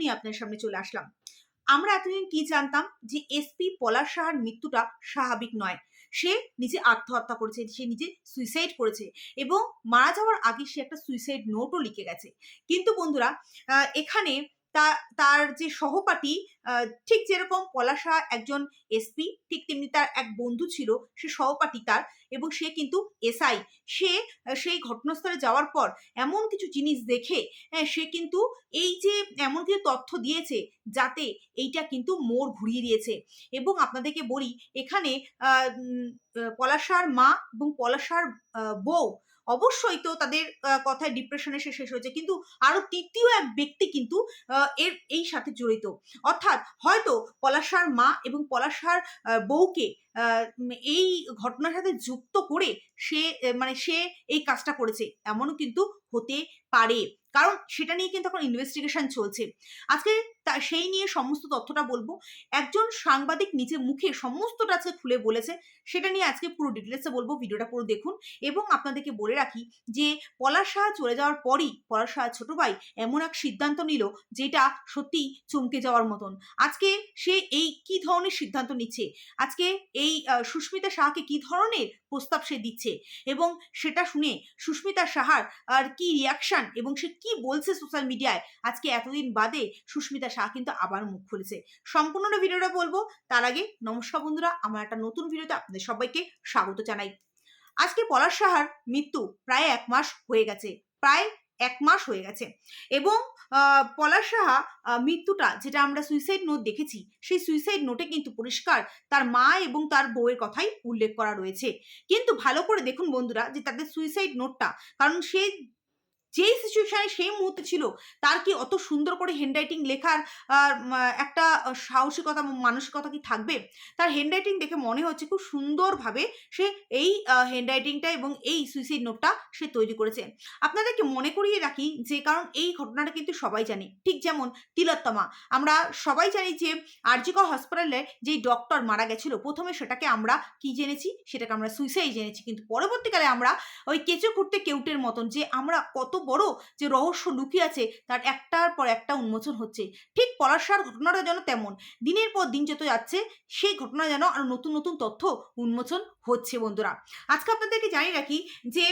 নিয়ে আপনার সামনে চলে আসলাম। আমরা এতদিন কি জানতাম যে এসপি পলাশ সাহার মৃত্যুটা স্বাভাবিক নয়। সে নিজে আত্মহত্যা করেছে, সে নিজে সুইসাইড করেছে এবং মারা যাওয়ার আগে সে একটা সুইসাইড নোটও লিখে গেছে। কিন্তু বন্ধুরা এখানে তার যে সহপাঠী ঠিক যেরকম পলাশা একজন এসপি ঠিক তেমনি তার এক বন্ধু ছিল, সে সহপাঠী তার। এবং সে কিন্তু এসআই। সে, সেই ঘটনাস্থলে যাওয়ার পর এমন কিছু জিনিস দেখে সে কিন্তু এই যে এমন কিছু তথ্য দিয়েছে যাতে এইটা কিন্তু মোড় ঘুরিয়ে দিয়েছে। এবং আপনাদেরকে বলি, এখানে পলাশার মা এবং পলাশার বউ অবশ্যই তো তাদের কথায় ডিপ্রেশনে সে শেষ হয়েছে। কিন্তু আরও তৃতীয় এক ব্যক্তি কিন্তু এর, এই সাথে জড়িত। অর্থাৎ হয়তো পলাশার মা এবং পলাশার বউকে এই ঘটনার সাথে যুক্ত করে সে মানে সে এই কাজটা করেছে। এমনও কিন্তু হতে পারে। কারণ সেটা নিয়ে কিন্তু এখন ইনভেস্টিগেশন চলছে। আজকে সেই নিয়ে সমস্ত তথ্যটা বলব। একজন সাংবাদিক নিজের মুখে সমস্তটা আজকে খুলে বলেছে। সেটা নিয়ে আজকে পুরো ডিটেলসে বলব। ভিডিওটা পুরো দেখুন। এবং আপনাদেরকে বলে রাখি যে, পলাশ সাহা চলে যাওয়ার পরই পলাশ সাহা ছোট ভাই এমন এক সিদ্ধান্ত নিল যেটা সত্যি চমকে যাওয়ার মতন। আজকে সে এই কি ধরনের সিদ্ধান্ত নিচ্ছে? আজকে এই সুস্মিতা সাহাকে কি ধরনের প্রস্তাব সে দিচ্ছে? এবং সেটা শুনে সুস্মিতা সাহার আর কি রিয়াকশন এবং সে কি বলছে সোশ্যাল মিডিয়ায় আজকে এতদিন বাদে সুস্মিতা শাহ কিন্তু আবার মুখ খুলেছে। সম্পূর্ণ ভিডিওটা বলব। তার আগে নমস্কার বন্ধুরা, আমার একটা নতুন ভিডিওতে আপনাদের সবাইকে স্বাগত জানাই। আজকে পলাশ সাহার মৃত্যু প্রায় এক মাস হয়ে গেছে। প্রায় এক মাস হয়ে গেছে। এবং পলাশ সাহা মৃত্যুটা যেটা আমরা সুইসাইড নোট দেখেছি, সেই সুইসাইড নোটে কিন্তু পরিষ্কার তার মা এবং তার বউয়ের কথাই উল্লেখ করা রয়েছে। কিন্তু ভালো করে দেখুন বন্ধুরা যে তাদের সুইসাইড নোটটা কারণ সে যেই সিচুয়েশনে সেই মুহূর্তে ছিল, তার কি অত সুন্দর করে হ্যান্ডরাইটিং লেখার একটা সাহসিকতা, মানসিকতা কি থাকবে? তার হ্যান্ডরাইটিং দেখে মনে হচ্ছে খুব সুন্দরভাবে সে এই হ্যান্ডরাইটিংটা এবং এই সুইসাইড নোটটা সে তৈরি করেছে। আপনাদেরকে মনে করিয়ে রাখি যে, কারণ এই ঘটনাটা কিন্তু সবাই জানে। ঠিক যেমন তিলোত্তমা। আমরা সবাই জানি যে, আরজিকর হসপিটালে যেই ডক্টর মারা গেছিল, প্রথমে সেটাকে আমরা কি জেনেছি? সেটাকে আমরা সুইসাইড জেনেছি। কিন্তু পরবর্তীকালে আমরা ওই কেঁচো খুঁড়তে কেউটের মতন যে, আমরা কত বড় যে রহস্য লুকিয়ে আছে, তার একটার পর একটা উন্মোচন হচ্ছে। ঠিক পলাশার ঘটনাটা যেন তেমন। দিনের পর দিন যত যাচ্ছে, সেই ঘটনা যেন আরও নতুন নতুন তথ্য উন্মোচন হচ্ছে বন্ধুরা। আজকে আপনাদেরকে জানিয়ে রাখি যে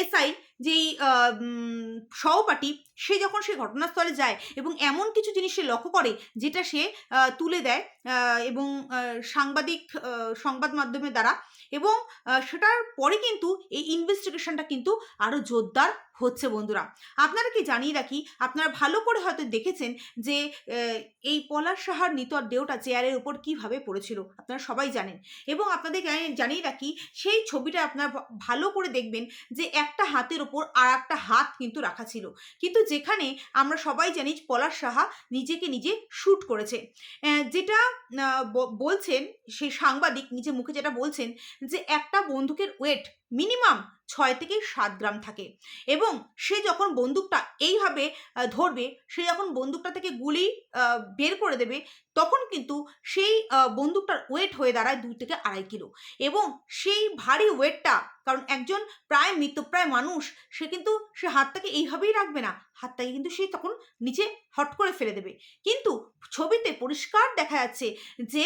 এসআই যেই সহপাঠী, সে যখন সে ঘটনাস্থলে যায় এবং এমন কিছু জিনিস সে লক্ষ্য করে, যেটা সে তুলে দেয় এবং সাংবাদিক সংবাদ মাধ্যমের দ্বারা এবং সেটার পরে কিন্তু এই ইনভেস্টিগেশনটা কিন্তু আরও জোরদার হচ্ছে বন্ধুরা। আপনারা কি জানিয়ে রাখি, আপনারা ভালো করে হয়তো দেখেছেন যে এই পলাশ সাহার নিতর দেহটা চেয়ারের উপর কীভাবে পড়েছিল, আপনারা সবাই জানেন। এবং আপনাদের জানি- জানিয়ে রাখি, সেই ছবিটা আপনারা ভালো করে দেখবেন যে একটা হাতের ওপর আর একটা হাত কিন্তু রাখা ছিল। কিন্তু যেখানে আমরা সবাই জানি পলাশ সাহা নিজেকে নিজে শ্যুট করেছে। যেটা বলছেন সেই সাংবাদিক নিজে মুখে যেটা বলছেন যে একটা বন্দুকের ওয়েট মিনিমাম ছয় থেকে সাত গ্রাম থাকে। এবং সে যখন বন্দুকটা এইভাবে ধরবে, সে যখন বন্দুকটা থেকে গুলি বের করে দেবে, তখন কিন্তু সেই বন্দুকটার ওয়েট হয়ে দাঁড়ায় দুই থেকে আড়াই কিলো। এবং সেই ভারী ওয়েটটা কারণ একজন প্রায় মৃতপ্রায় মানুষ, সে কিন্তু সে হাতটাকে এইভাবেই রাখবে না। হাতটাকে কিন্তু সে তখন নিচে হট করে ফেলে দেবে। কিন্তু ছবিতে পরিষ্কার দেখা যাচ্ছে যে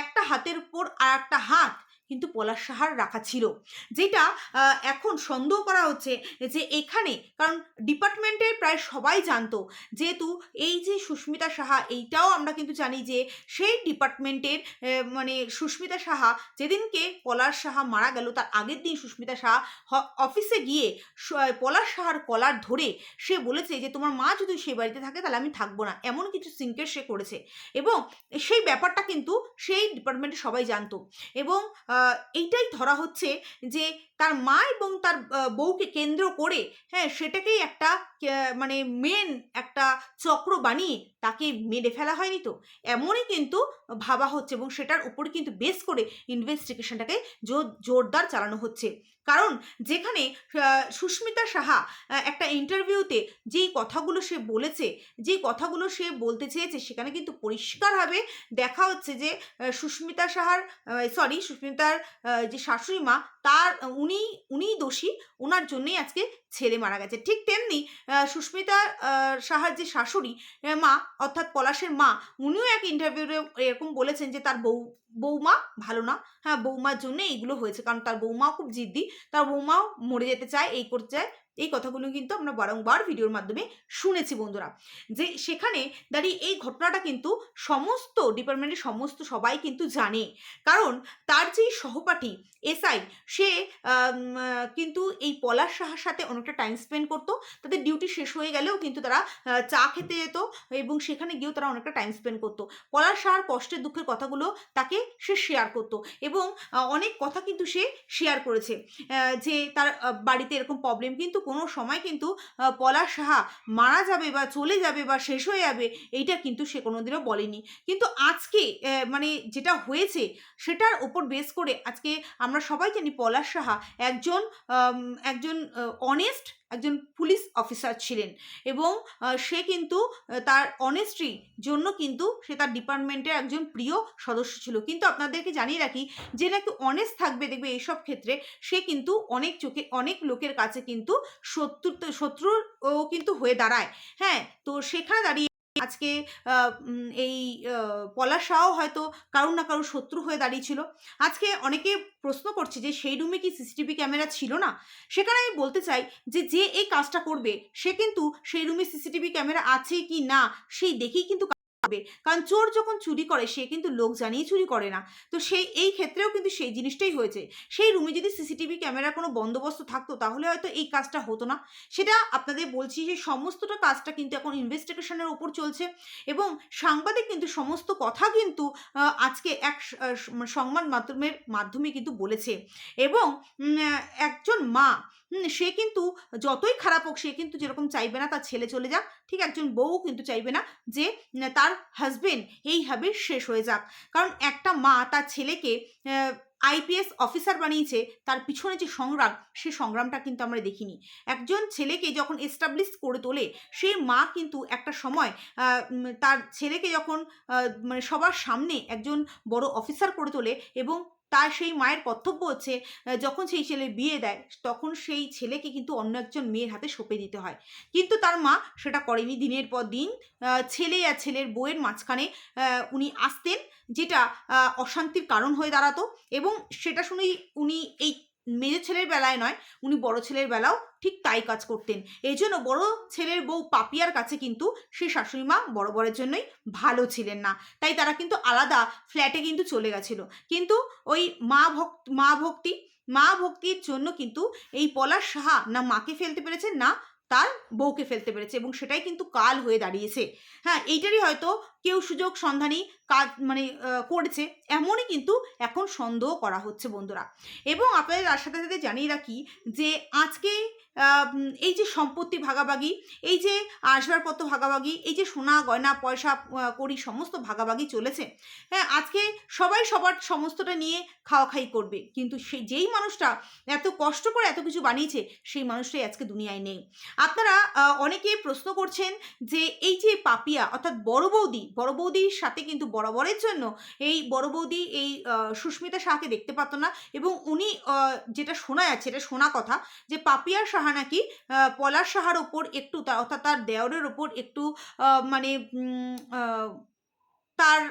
একটা হাতের উপর আর একটা হাত কিন্তু পলাশ সাহার রাখা ছিল। যেটা এখন সন্দেহ করা হচ্ছে যে এখানে, কারণ ডিপার্টমেন্টের প্রায় সবাই জানতো যেহেতু এই যে সুস্মিতা সাহা, এইটাও আমরা কিন্তু জানি যে সেই ডিপার্টমেন্টের মানে সুস্মিতা সাহা যেদিনকে পলাশ সাহা মারা গেল, তার আগের দিন সুস্মিতা সাহা অফিসে গিয়ে স- পলাশ সাহার কলার ধরে সে বলেছে যে, তোমার মা যদি সেই বাড়িতে থাকে, তাহলে আমি থাকব না। এমন কিছু সিনকেট সে করেছে। এবং সেই ব্যাপারটা কিন্তু সেই ডিপার্টমেন্টে সবাই জানতো। এবং এইটাই ধরা হচ্ছে যে তার মা এবং তার বউকে কেন্দ্র করে হ্যাঁ সেটাকেই একটা মানে মেন একটা চক্র বানিয়ে তাকে মেরে ফেলা হয়নি তো। এমনই কিন্তু ভাবা হচ্ছে এবং সেটার উপর কিন্তু বেস করে ইনভেস্টিগেশনটাকে জোর- জোরদার চালানো হচ্ছে। কারণ যেখানে সুস্মিতা সাহা একটা ইন্টারভিউতে যেই কথাগুলো সে বলেছে, যেই কথাগুলো সে বলতে চেয়েছে সেখানে কিন্তু পরিষ্কারভাবে দেখা হচ্ছে যে সুস্মিতা সাহার সরি সুস্মিতার যে শাশুড়ি মা, তার, উনি, উনিই দোষী ওনার জন্যই আজকে ছেলে মারা গেছে। ঠিক তেমনি সুস্মিতা সাহার যে শাশুড়ি মা, অর্থাৎ পলাশের মা, উনিও এক ইন্টারভিউতে এরকম বলেছেন যে, তার বউ বৌমা ভালো না। হ্যাঁ বৌমার জন্য এইগুলো হয়েছে। কারণ তার বৌমাও খুব জিদ্দি, তার বৌমাও মরে যেতে চায়, এই করতে চায়। এই কথাগুলো কিন্তু আমরা বারংবার ভিডিওর মাধ্যমে শুনেছি বন্ধুরা। যে সেখানে দাঁড়িয়ে এই ঘটনাটা কিন্তু সমস্ত ডিপার্টমেন্টের সমস্ত সবাই কিন্তু জানে। কারণ তার যেই সহপাঠী, এসআই, সে কিন্তু এই পলাশ সাহার সাথে অনেকটা টাইম স্পেন্ড করতো। তাদের ডিউটি শেষ হয়ে গেলেও কিন্তু তারা চা খেতে যেত এবং সেখানে গিয়েও তারা অনেকটা টাইম স্পেন্ড করতো। পলাশ সাহার কষ্টের দুঃখের কথাগুলো তাকে সে শেয়ার করতো এবং অনেক কথা কিন্তু সে শেয়ার করেছে। যে তার বাড়িতে এরকম প্রবলেম কিন্তু কোনো সময় কিন্তু পলা পলাশ সাহা মারা যাবে বা চলে যাবে বা শেষ হয়ে যাবে, এইটা কিন্তু সে কোনোদিনও বলেনি। কিন্তু আজকে মানে যেটা হয়েছে, সেটার ওপর বেস করে আজকে আমরা সবাই জানি পলাশ সাহা একজন একজন অনেস্ট একজন পুলিশ অফিসার ছিলেন। এবং সে কিন্তু তার অনেস্ট্রির জন্য কিন্তু সে তার ডিপার্টমেন্টের একজন প্রিয় সদস্য ছিল। কিন্তু আপনাদেরকে জানিয়ে রাখি, যে নাকি অনেস্ট থাকবে, দেখবে এইসব ক্ষেত্রে সে কিন্তু অনেক চোখে, অনেক লোকের কাছে কিন্তু শত্রু শত্রুর ও কিন্তু হয়ে দাঁড়ায়। হ্যাঁ তো সেখানে দাঁড়িয়ে আজকে এই পলা পলাশ হয়তো কারোর না কারুর শত্রু হয়ে দাঁড়িয়েছিল আজকে অনেকে প্রশ্ন করছে যে, সেই রুমে কি সিসিটিভি ক্যামেরা ছিল না? সেখানে আমি বলতে চাই যে যে এই কাজটা করবে, সে কিন্তু সেই রুমে সিসিটিভি ক্যামেরা আছে কি না, সেই দেখেই কিন্তু করবে কারণ চোর যখন চুরি করে, সে কিন্তু লোক জানিয়ে চুরি করে না। তো সেই, এই ক্ষেত্রেও কিন্তু সেই জিনিসটাই হয়েছে। সেই রুমে যদি সিসিটিভি ক্যামেরার কোনো বন্দোবস্ত থাকতো, তাহলে হয়তো এই কাজটা হতো না। সেটা আপনাদের বলছি যে, সমস্তটা কাজটা কিন্তু এখন ইনভেস্টিগেশনের ওপর চলছে এবং সাংবাদিক কিন্তু সমস্ত কথা কিন্তু আজকে এক মানে সংবাদ মাধ্যমের মাধ্যমে কিন্তু বলেছে। এবং একজন মা সে কিন্তু যতই খারাপ হোক, সে কিন্তু যেরকম চাইবে না, তার ছেলে চলে যাক। ঠিক একজন বউ কিন্তু চাইবে না যে তার হাজবেন্ড এইভাবে শেষ হয়ে যাক। কারণ একটা মা তার ছেলেকে আইপিএস অফিসার বানিয়েছে, তার পিছনে যে সংগ্রাম সেই সংগ্রামটা কিন্তু আমরা দেখিনি। একজন ছেলেকে যখন এস্টাবলিশ করে তোলে সেই মা কিন্তু একটা সময় তার ছেলেকে যখন মানে সবার সামনে একজন বড় অফিসার করে তোলে এবং তার সেই মায়ের কর্তব্য হচ্ছে যখন সেই ছেলে বিয়ে দেয়, তখন সেই ছেলেকে কিন্তু অন্য একজন মেয়ের হাতে সঁপে দিতে হয়। কিন্তু তার মা সেটা করেনি দিনের পর দিন। ছেলে আর ছেলের বউয়ের মাঝখানে উনি আসতেন, যেটা অশান্তির কারণ হয়ে দাঁড়াতো এবং সেটা শুনেই উনি এই মেজো ছেলের বেলায় নয়, উনি বড় ছেলের বেলাও ঠিক তাই কাজ করতেন। এই জন্য বড় ছেলের বউ পাপিয়ার কাছে কিন্তু সেই শাশুড়ি মা বড় বড়ের জন্যই ভালো ছিলেন না। তাই তারা কিন্তু আলাদা ফ্ল্যাটে কিন্তু চলে গেছিল। কিন্তু ওই মা ভক্ত মা ভক্তি, মা ভক্তির জন্য কিন্তু এই পলাশ সাহা না মাকে ফেলতে পেরেছে, না তার বউকে ফেলতে পেরেছে এবং সেটাই কিন্তু কাল হয়ে দাঁড়িয়েছে। হ্যাঁ এইটারই হয়তো কেউ সুযোগ সন্ধানী কাজ মানে করেছে, এমনই কিন্তু এখন সন্দেহ করা হচ্ছে বন্ধুরা। এবং আপনাদের তার সাথে সাথে জানিয়ে রাখি যে আজকে এই যে সম্পত্তি ভাগাভাগি, এই যে আসবাবপত্র ভাগাভাগি, এই যে সোনা গয়না পয়সা করি সমস্ত ভাগাভাগি চলেছে হ্যাঁ আজকে সবাই সবার সমস্তটা নিয়ে খাওয়া খাই করবে, কিন্তু সেই যেই মানুষটা এত কষ্ট করে এত কিছু বানিয়েছে, সেই মানুষটাই আজকে দুনিয়ায় নেই। আপনারা অনেকে প্রশ্ন করছেন যে এই যে পাপিয়া, অর্থাৎ বড় বৌদি বড় বৌদির সাথে কিন্তু বরাবরের জন্য এই বড় বৌদি, এই সুস্মিতা শাহকে দেখতে পারতো না এবং উনি যেটা শোনা যাচ্ছে এটা শোনা কথা যে পাপিয়ার সাহা নাকি পলার সাহার ওপর একটু তার অর্থাৎ তার দেওরের ওপর একটু মানে তার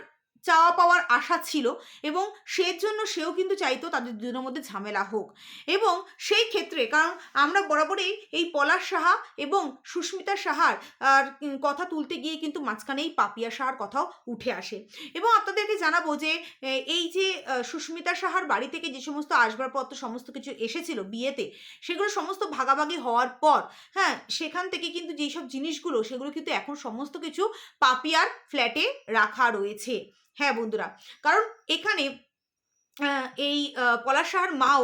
চাওয়া পাওয়ার আশা ছিল এবং সের জন্য সেও কিন্তু চাইতো তাদের দুজনের মধ্যে ঝামেলা হোক। এবং সেই ক্ষেত্রে, কারণ আমরা বরাবরই এই পলাশ সাহা এবং সুস্মিতা সাহার কথা তুলতে গিয়ে কিন্তু মাঝখানেই পাপিয়া সাহার কথাও উঠে আসে। এবং আপনাদেরকে জানাব যে এই যে সুস্মিতা সাহার বাড়ি থেকে যে সমস্ত আসবাবপত্র, সমস্ত কিছু এসেছিল বিয়েতে, সেগুলো সমস্ত ভাগাভাগি হওয়ার পর হ্যাঁ সেখান থেকে কিন্তু যেই সব জিনিসগুলো, সেগুলো কিন্তু এখন সমস্ত কিছু পাপিয়ার ফ্ল্যাটে রাখা রয়েছে। হ্যাঁ বন্ধুরা। কারণ এখানে এই পলাশ সাহার মাও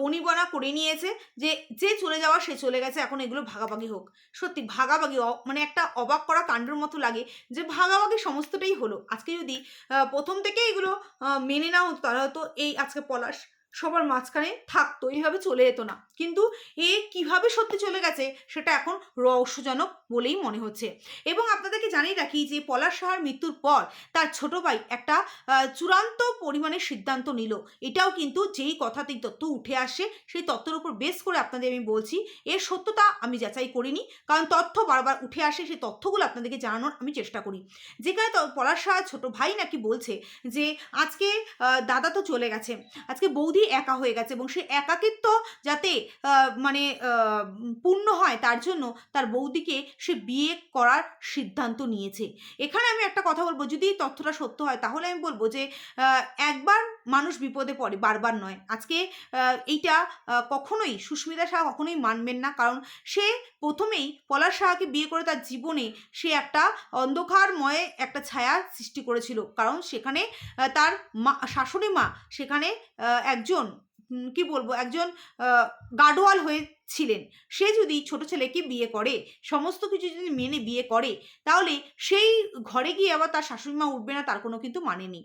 বনিবনা করে নিয়েছে যে যে চলে যাওয়া সে চলে গেছে, এখন এগুলো ভাগাভাগি হোক। সত্যি, ভাগাভাগি মানে একটা অবাক করা কাণ্ডের মতো লাগে যে, ভাগাভাগি সমস্তটাই হলো। আজকে যদি প্রথম থেকে এগুলো মেনে নেওয়া হতো তাহলে হয়তো এই আজকে পলাশ সবার মাঝখানে থাকতো এইভাবে চলে যেত না। কিন্তু এ কীভাবে সত্যি চলে গেছে, সেটা এখন রহস্যজনক বলেই মনে হচ্ছে। এবং আপনাদেরকে জানিয়ে রাখি যে পলাশ সাহার মৃত্যুর পর তার ছোট ভাই একটা চূড়ান্ত পরিমাণে সিদ্ধান্ত নিল। এটাও কিন্তু যেই কথাতেই তত্ত্ব উঠে আসে, সেই তত্ত্বের উপর বেস করে আপনাদের আমি বলছি, এর সত্যতা আমি যাচাই করিনি, কারণ তথ্য বারবার উঠে আসে, সেই তথ্যগুলো আপনাদেরকে জানানোর আমি চেষ্টা করি। যেখানে পলাশ সাহার ছোট ভাই নাকি বলছে যে, আজকে দাদা তো চলে গেছে, আজকে বৌদি একা হয়ে গেছে এবং সে একাকিত্ব যাতে মানে পূর্ণ হয় তার জন্য তার বৌদিকে সে বিয়ে করার সিদ্ধান্ত নিয়েছে। এখানে আমি একটা কথা বলব, যদি তথ্যটা সত্য হয় তাহলে আমি বলব যে একবার মানুষ বিপদে পড়ে, বারবার নয়। আজকে এইটা কখনোই সুস্মিতা শাহ কখনোই মানবেন না। কারণ সে প্রথমেই পলাশ শাহকে বিয়ে করে তার জীবনে সে একটা অন্ধকারময় একটা ছায়া সৃষ্টি করেছিল। কারণ সেখানে তার মা, শাশুড়ি মা সেখানে একজন কি বলব? একজন গাডোয়াল হয়ে ছিলেন। সে যদি ছোট ছেলেকে বিয়ে করে, সমস্ত কিছু যদি মেনে বিয়ে করে, তাহলে সেই ঘরে গিয়ে আবার তার শাশুড়ি মা উঠবে না, তার কোনো কিন্তু মানে নেই।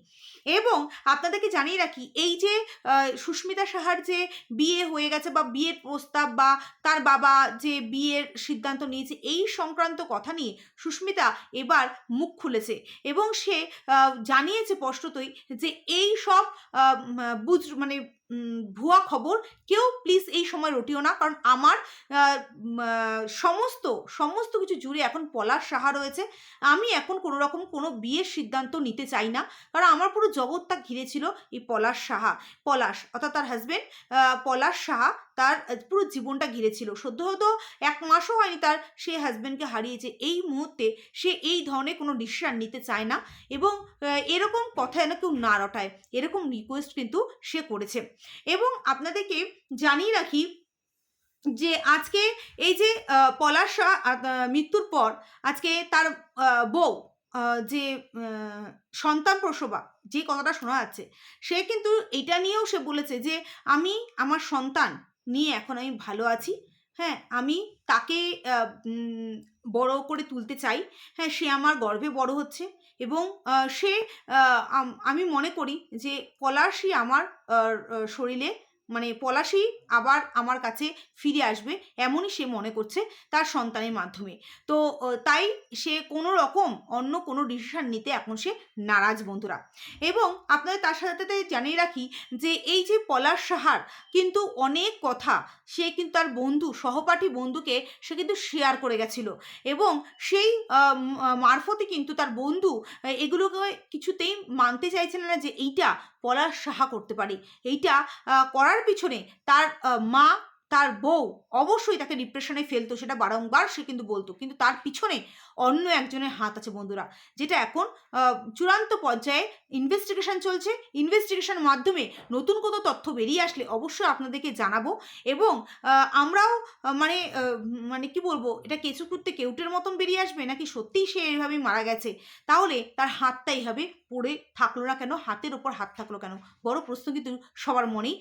এবং আপনাদেরকে জানিয়ে রাখি, এই যে সুস্মিতা সাহার যে বিয়ে হয়ে গেছে বা বিয়ের প্রস্তাব বা তার বাবা যে বিয়ের সিদ্ধান্ত নিয়েছে, এই সংক্রান্ত কথা নিয়ে সুস্মিতা এবার মুখ খুলেছে। এবং সে জানিয়েছে স্পষ্টতই যে এই সব বুঝ মানে ভুয়া খবর, কেউ প্লিজ এই সময় রটিও না। কারণ আমার সমস্ত সমস্ত কিছু জুড়ে এখন পলাশ সাহা রয়েছে। আমি এখন কোনো রকম কোনো বিয়ের সিদ্ধান্ত নিতে চাই না। কারণ আমার পুরো জগৎটা ঘিরে ছিল এই পলাশ সাহা। পলাশ, অর্থাৎ তার হাজব্যান্ড পলাশ সাহা। তার পুরো জীবনটা ঘিরে ছিল সদ্য হয়তো এক মাসও হয়নি তার সে হাজব্যান্ডকে হারিয়েছে। এই মুহূর্তে সে এই ধরনের কোনো ডিসিশন নিতে চায় না এবং এরকম কথা যেন কেউ না রটায়। এরকম রিকোয়েস্ট কিন্তু সে করেছে। এবং আপনাদেরকে জানিয়ে রাখি যে আজকে এই যে পলাশ মৃত্যুর পর আজকে তার বউ যে সন্তান প্রসবা, যে কথাটা শোনা যাচ্ছে, সে কিন্তু এটা নিয়েও সে বলেছে যে, আমি আমার সন্তান নিয়ে এখন আমি ভালো আছি। হ্যাঁ আমি তাকে বড় করে তুলতে চাই। হ্যাঁ সে আমার গর্বে বড় হচ্ছে এবং সে আম- মনে করি যে পলাশই আমার আহ, আহ, শরীরে মানে পলাশি আবার আমার কাছে ফিরে আসবে, এমনই সে মনে করছে তার সন্তানের মাধ্যমে। তো তাই সে কোনো রকম অন্য কোনো ডিসিশন নিতে এখন সে নারাজ, বন্ধুরা। এবং আপনাদের তার সাথে সাথে জানিয়ে রাখি যে, এই যে পলাশ সাহার কিন্তু অনেক কথা সে কিন্তু তার বন্ধু, সহপাঠী বন্ধুকে সে কিন্তু শেয়ার করে গেছিল। এবং সেই মারফতে কিন্তু তার বন্ধু এগুলোকে কিছুতেই মানতে চাইছিল না যে, এইটা পলাশ সাহা করতে পারে। এইটা করার পিছনে তার মা তার বউ অবশ্যই তাকে ডিপ্রেশনে ফেলতো, সেটা বারংবার সে কিন্তু বলতো। কিন্তু তার পিছনে অন্য একজনের হাত আছে বন্ধুরা, যেটা এখন চূড়ান্ত পর্যায়ে ইনভেস্টিগেশন চলছে। ইনভেস্টিগেশন মাধ্যমে নতুন কোনো তথ্য বেরিয়ে আসলে অবশ্যই আপনাদেরকে জানাব এবং আমরাও মানে মানে কি বলব, এটা কেঁচু কুত্তে কেউটের মতন বেরিয়ে আসবে নাকি সত্যিই সে এইভাবেই মারা গেছে? তাহলে তার হাতটা এইভাবে পড়ে থাকল না কেন? হাতের ওপর হাত থাকল কেন? বড় প্রশ্ন কিন্তু সবার মনেই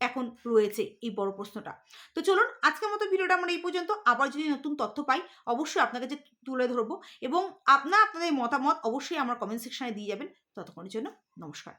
এখন রয়েছে এই বড় প্রশ্নটা। তো চলুন, আজকের মতো ভিডিওটা আমরা এই পর্যন্ত। আবার যদি নতুন তথ্য পাই, অবশ্যই আপনার কাছে তুলে ধরবো এবং আপনার আপনাদের মতামত অবশ্যই আমার কমেন্ট সেকশনে দিয়ে যাবেন। ততক্ষণের জন্য নমস্কার।